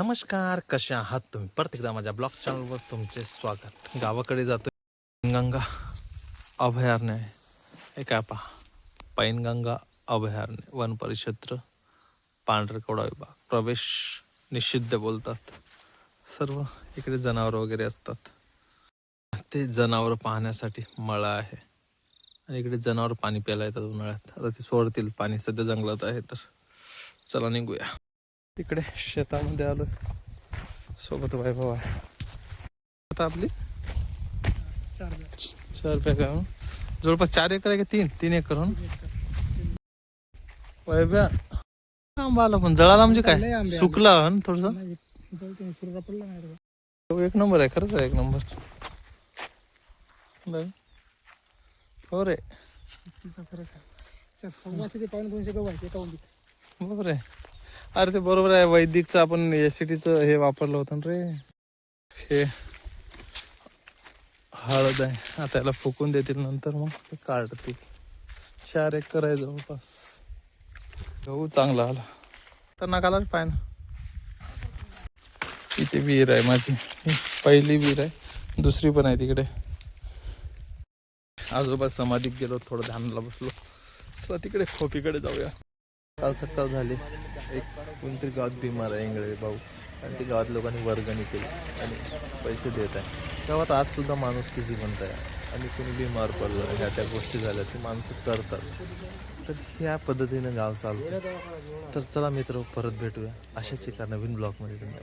नमस्कार कसे आहात तुम्ही? परत एकदा माझ्या ब्लॉग चॅनलवर तुमचे स्वागत. गावाकडे जातो गंगा अभयारण्य आहे. हे काय पहा? पैनगंगा अभयारण्य वन परिक्षेत्र पांढरकवडा विभाग. प्रवेश निषिद्ध बोलतात. सर्व इकडे जनावरं वगैरे असतात. ते जनावरं पाहण्यासाठी मळा आहे. आणि इकडे जनावर पाणी प्यायला येतात उन्हाळ्यात. आता ते सोडतील. पाणी सध्या जंगलात आहे तर. चला निघूया. तिकडे शेतामध्ये आलो. सोबत वैभव आहे. आता आपली? चार चार बॅगा हं? जवळपास चार एकर आहे का तीन? तीन एकर हो वैभ्या आंबा आला पण. जळाला म्हणजे काय? सुकला हं थोडस? रे. एक नंबर आहे. खरंच आहे एक नंबर. हो रे. फरक आहे? दोनशे गहू आहे एका उंडीत बरोबर आहे अरे ते बरोबर आहे वैदिकचं आपण एसिडीचं हे वापरलं होतं ना रे. हे हळद आहे. आता याला फुकून देतील नंतर मग ते काढतील. चार एकर आहे जवळपास. गहू चांगला आला. तर नाकाला पाय ना इथे विहीर आहे माझी. पहिली विहीर आहे. दुसरी पण आहे तिकडे. आजोबा समाधीत गेलो थोडं ध्यानला बसलो. चला तिकडे खोपीकडे जाऊया. काल सकाळ झाले. एक कोणतरी गावात बिमार आहे इंगळे भाऊ. आणि ते गावात लोकांनी वर्गणी केली आणि पैसे देत आहे. गावात आजसुद्धा माणूस की जिवंत आहे. आणि कोणी बिमार पडलं ह्या त्या गोष्टी झाल्या ते माणसं करतात. तर ह्या पद्धतीनं गाव चालतं. तर चला मित्र परत भेटूया. अशाच एका नवीन ब्लॉगमध्ये तुम्ही